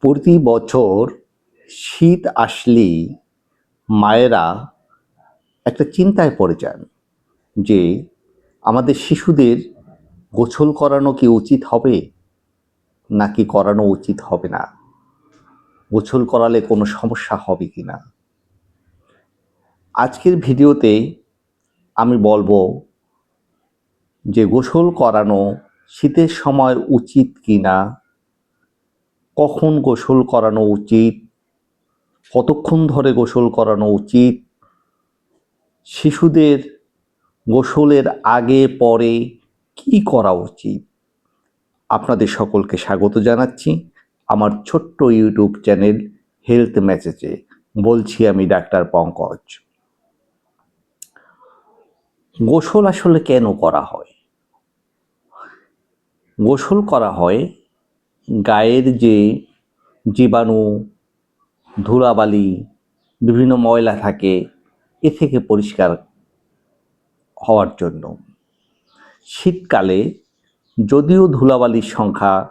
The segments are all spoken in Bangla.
প্রতি বছর শীত আসলেই মায়েরা একটা চিন্তায় পড়ে যান যে আমাদের শিশুদের গোসল করানো কি উচিত হবে নাকি করানো উচিত হবে না? গোসল করালে কোনো সমস্যা হবে কি না? আজকের ভিডিওতে আমি বলব যে গোসল করানো শীতের সময় উচিত কি না? কখন গোসল করানো উচিত? কতক্ষণ ধরে গোসল করানো উচিত? শিশুদের গোসলের আগে, পরে কি করা উচিত? আপনাদের সকলকে স্বাগত জানাচ্ছি আমার ছোট্ট ইউটিউব চ্যানেল হেলথ মেসেজে। বলছি আমি ডাক্তার পঙ্কজ। গোসল আসলে কেন করা হয়? গোসল করা হয় গায়ের যে জীবাণু, ধুলাবালি, বিভিন্ন ময়লা থাকে, এ থেকে পরিষ্কার হওয়ার জন্য। শীতকালে যদিও ধুলাবালির সংখ্যা,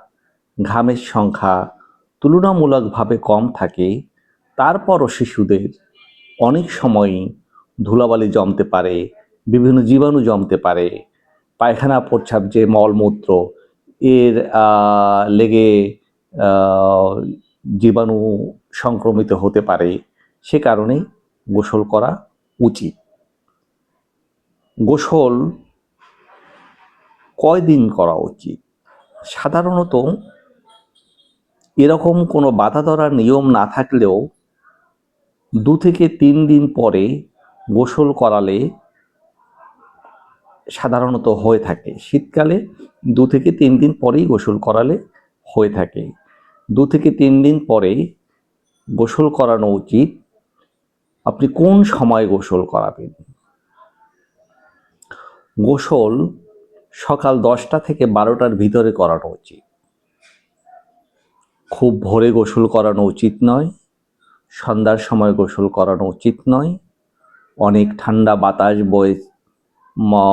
ঘামের সংখ্যা তুলনামূলকভাবে কম থাকে, তারপরও শিশুদের অনেক সময়ই ধুলাবালি জমতে পারে, বিভিন্ন জীবাণু জমতে পারে, পায়খানা প্রস্রাব যে মলমূত্র এর লেগে জীবাণু সংক্রমিত হতে পারে, সে কারণে গোসল করা উচিত। গোসল কয়দিন করা উচিত? সাধারণত এরকম কোনো বাধা ধরার নিয়ম না থাকলেও দু থেকে তিন দিন পরে গোসল করালে সাধারণত হয়ে থাকে। শীতকালে দু থেকে তিন দিন পরেই গোসল করালে হয়ে থাকে। দু থেকে তিন দিন পরে গোসল করানো উচিত। আপনি কোন সময় গোসল করাবেন? গোসল সকাল দশটা থেকে বারোটার ভিতরে করানো উচিত। খুব ভোরে গোসল করানো উচিত নয়। সন্ধ্যার সময় গোসল করানো উচিত নয়। অনেক ঠান্ডা বাতাস বয়ে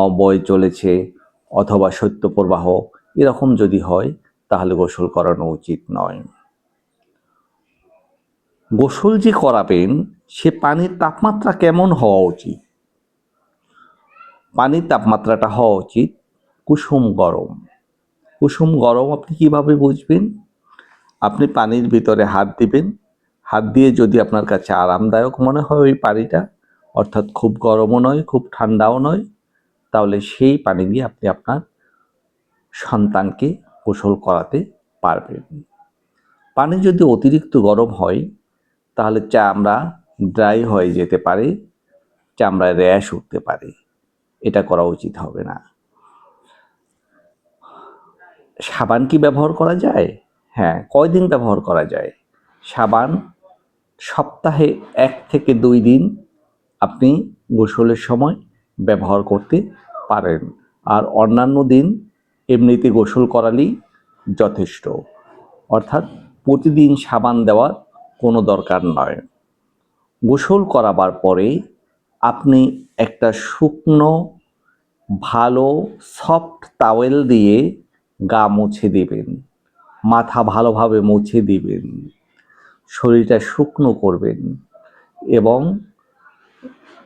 বয়ে চলেছে অথবা শৈত্যপ্রবাহ এরকম যদি হয়, তাহলে গোসল করানো উচিত নয়। গোসল যে করাবেন, সে পানির তাপমাত্রা কেমন হওয়া উচিত? পানির তাপমাত্রাটা হওয়া উচিত কুসুম গরম। কুসুম গরম আপনি কীভাবে বুঝবেন? আপনি পানির ভিতরে হাত দিবেন। হাত দিয়ে যদি আপনার কাছে আরামদায়ক মনে হয় ওই পানিটা, অর্থাৎ খুব গরমও নয়, খুব ঠান্ডাও নয় তাহলে সেই পানি দিয়ে আপনি আপনার সন্তানকে গোসল করাতে পারবেন। পানি যদি অতিরিক্ত গরম হয়, তাহলে চামড়া ড্রাই হয়ে যেতে পারে, চামড়ায় র্যাশ উঠতে পারে। এটা করা উচিত হবে না। সাবান কি ব্যবহার করা যায়? হ্যাঁ কয়দিন ব্যবহার করা যায়? সাবান সপ্তাহে এক থেকে দুই দিন আপনি গোসলের সময় ব্যবহার করতে পারেন। আর অন্যান্য দিন এমনিতে গোসল করালেই যথেষ্ট। অর্থাৎ প্রতিদিন সাবান দেওয়ার কোনো দরকার নয়। গোসল করাবার পরে আপনি একটা শুকনো, ভালো, সফট টাওয়েল দিয়ে গা মুছে দেবেন। মাথা ভালোভাবে মুছে দিবেন। শরীরটা শুকনো করবেন এবং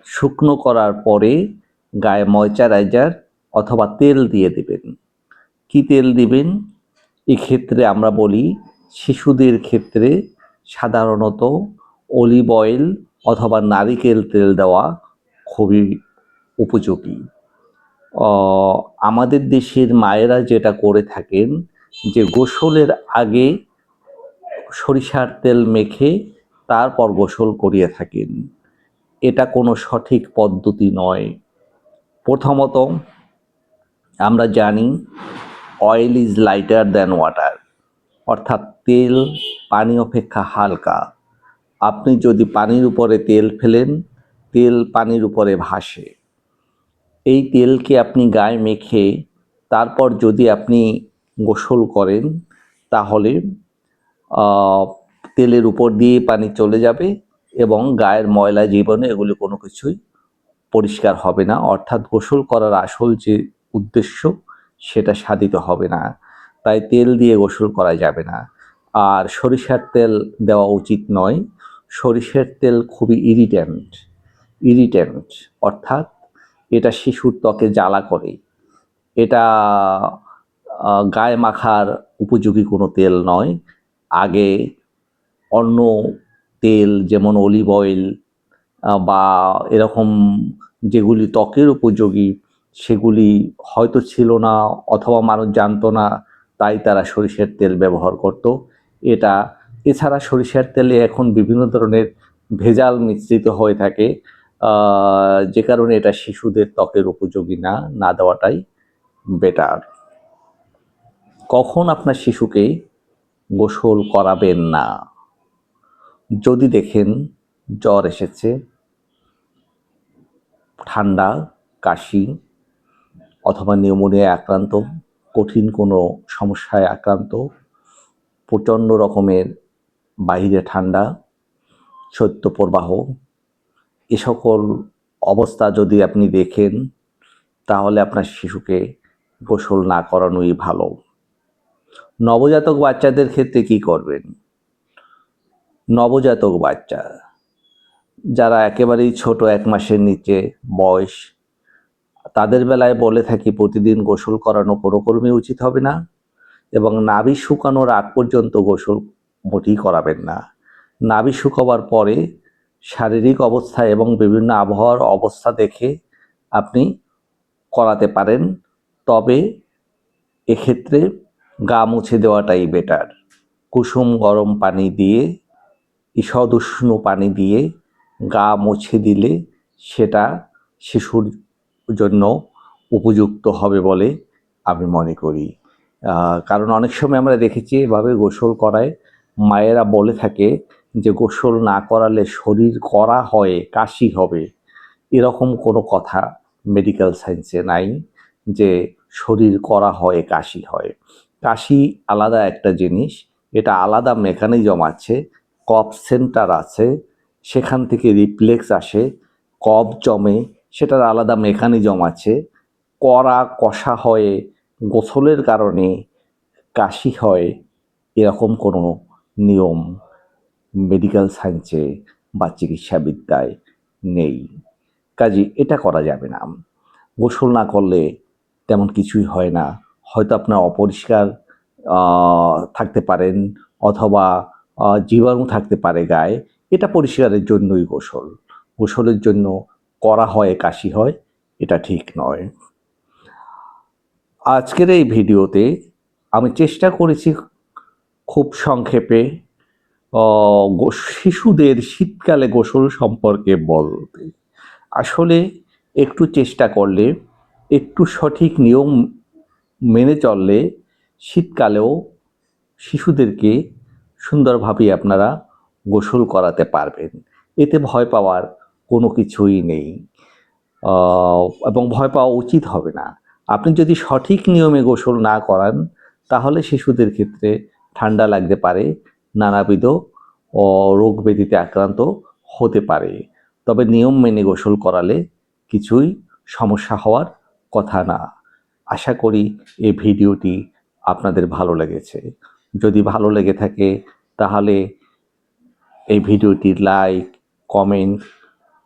শুকনো করার পরে গায়ে ময়শ্চারাইজার অথবা তেল দিয়ে দিবেন। কি তেল দিবেন? এক্ষেত্রে আমরা বলি শিশুদের ক্ষেত্রে সাধারণত অলিভ অয়েল অথবা নারিকেল তেল দেওয়া খুবই উপযোগী। আমাদের দেশের মায়েরা যেটা করে থাকেন যে গোসলের আগে সরিষার তেল মেখে তারপর গোসল করিয়ে থাকেন। এটা কোনো সঠিক পদ্ধতি নয়। প্রথমত, আমরা জানি oil is lighter than water অর্থাৎ তেল পানি অপেক্ষা হালকা। আপনি যদি পানির উপরে তেল ফেলেন, তেল পানির উপরে ভাসে। এই তেলকে আপনি গায়ে মেখে, তারপর যদি আপনি গোসল করেন, তাহলে তেলের উপর দিয়ে পানি চলে যাবে এবং গায়ের ময়লা জীবনে এগুলি কোনো কিছুই পরিষ্কার হবে না, অর্থাৎ গোসল করার আসল যে উদ্দেশ্য সেটা সাধিত হবে না। তাই তেল দিয়ে গোসল করা যাবে না। আর সরিষার তেল দেওয়া উচিত নয়। সরিষার তেল খুবই ইরিটেন্ট ইরিটেন্ট অর্থাৎ এটা শিশুর ত্বকে জ্বালা করে। এটা গায়ে মাখার উপযোগী কোনো তেল নয়। আগে অন্য তেল যেমন অলিভ অয়েল বা এরকম যেগুলি ত্বকের উপযোগী, সেগুলি হয়তো ছিল না অথবা মানুষ জানতো না, তাই তারা সরিষার তেল ব্যবহার করত। এটা, এছাড়া সরিষার তেলে এখন বিভিন্ন ধরনের ভেজাল মিশ্রিত হয়ে থাকে। যে কারণে এটা শিশুদের ত্বকের উপযোগী না না দেওয়াটাই বেটার কখন আপনার শিশুকে গোসল করাবেন না? যদি দেখেন জ্বর এসেছে ঠান্ডা, কাশি অথবা নিউমোনিয়ায় আক্রান্ত, কঠিন কোনো সমস্যায় আক্রান্ত, প্রচণ্ড রকমের বাইরে ঠান্ডা শৈত্য প্রবাহ, এ সকল অবস্থা যদি আপনি দেখেন, তাহলে আপনার শিশুকে গোসল না করানোই ভালো। নবজাতক বাচ্চাদের ক্ষেত্রে কি করবেন? নবজাতক বাচ্চা যারা একেবারেই ছোট, এক মাসের নিচে, বয়স, তাদের বেলায় বলে থাকি, প্রতিদিন গোসল করানো কোনো কর্মী উচিত হবে না এবং নাভি শুকানোর আগ পর্যন্ত গোসল মোটেই করাবেন না। নাভি শুকাবার পরে শারীরিক অবস্থা এবং বিভিন্ন আবহাওয়ার অবস্থা দেখে আপনি করাতে পারেন, তবে এক্ষেত্রে গা মুছে দেওয়াটাই বেটার কুসুম গরম পানি দিয়ে ঈষদ উষ্ণ পানি দিয়ে গা মুছে দিলে সেটা শিশুর জন্য উপযুক্ত হবে বলে আমি মনে করি। কারণ অনেক সময় আমরা দেখেছি এভাবে গোসল করায় মায়েরা বলে থাকে যে গোসল না করালে শরীর করা হয় কাশি হবে। এরকম কোনো কথা মেডিকেল সায়েন্সে নাই যে শরীর করা হয় কাশি হয়। কাশি আলাদা একটা জিনিস, এটা আলাদা মেকানিজম আছে কফ সেন্টার আছে সেখান থেকে রিফ্লেক্স আসে, কফ জমে, সেটার আলাদা মেকানিজম আছে। কড়া কষা হয়ে, গোসলের কারণে কাশি হয়, এরকম কোনো নিয়ম মেডিকেল সায়েন্সে বা চিকিৎসাবিদ্যায় নেই। কাজে এটা করা যাবে না। গোসল না করলে তেমন কিছুই হয় না। হয়তো আপনার অপরিষ্কার থাকতে পারেন অথবা জীবাণু থাকতে পারে গায়ে। এটা পরিষ্কারের জন্যই গোসল। গোসলের জন্য করা হয়, কাশি হয়, এটা ঠিক নয়। আজকের এই ভিডিওতে আমি চেষ্টা করেছি খুব সংক্ষেপে শিশুদের শীতকালে গোসল সম্পর্কে বলতে। আসলে একটু চেষ্টা করলে, একটু সঠিক নিয়ম মেনে চললে, শীতকালেও শিশুদেরকে সুন্দরভাবে আপনারা গোসল করাতে পারবেন। এতে ভয় পাওয়ার কোনো কিছুই নেই। এবং ভয় পাওয়া উচিত হবে না। আপনি যদি সঠিক নিয়মে গোসল না করান, তাহলে শিশুদের ক্ষেত্রে ঠান্ডা লাগতে পারে, নানাবিধ রোগ ব্যাধিতে আক্রান্ত হতে পারে। তবে নিয়ম মেনে গোসল করালে কিছুই সমস্যা হওয়ার কথা না। আশা করি এই ভিডিওটি আপনাদের ভালো লেগেছে। যদি ভালো লেগে থাকে, তাহলে এই ভিডিওটি লাইক কমেন্ট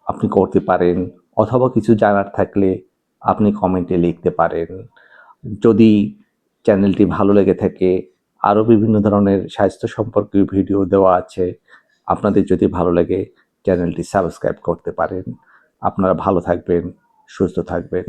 আপনি করতে পারেন অথবা কিছু জানার থাকলে আপনি কমেন্টে লিখতে পারেন। যদি চ্যানেলটি ভালো লেগে থাকে, আরও বিভিন্ন ধরনের স্বাস্থ্য সম্পর্কীয় ভিডিও দেওয়া আছে, আপনাদের যদি ভালো লাগে চ্যানেলটি সাবস্ক্রাইব করতে পারেন। আপনারা ভালো থাকবেন, সুস্থ থাকবেন।